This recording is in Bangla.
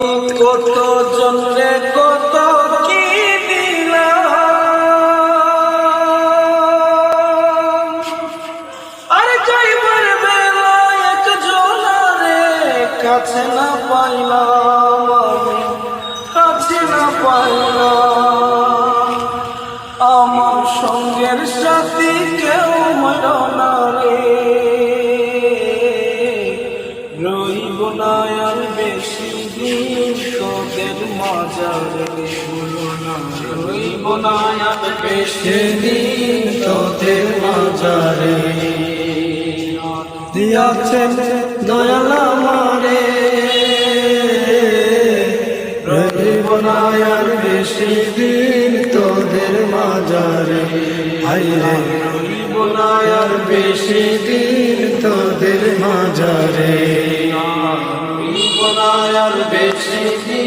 কত জনরে কত কি দিলাম? আরে যাইবার বেলায় এক জনারে কাছে না পাইলাম কাছে না পাইলাম। আমার সঙ্গের সাথী কেউ মর না রে। রইব না আর বেশি। তোদের মাজারে ভুলো না। রইব না আর বেশি দিন তোদের মাজারে। দিয়াছেন দয়াল আমারে রইব না আর বেশি দিন তোদের মাজারে। আইরে রইব না আর বেশি দিন তোদের মাজারে। রইব না বেশি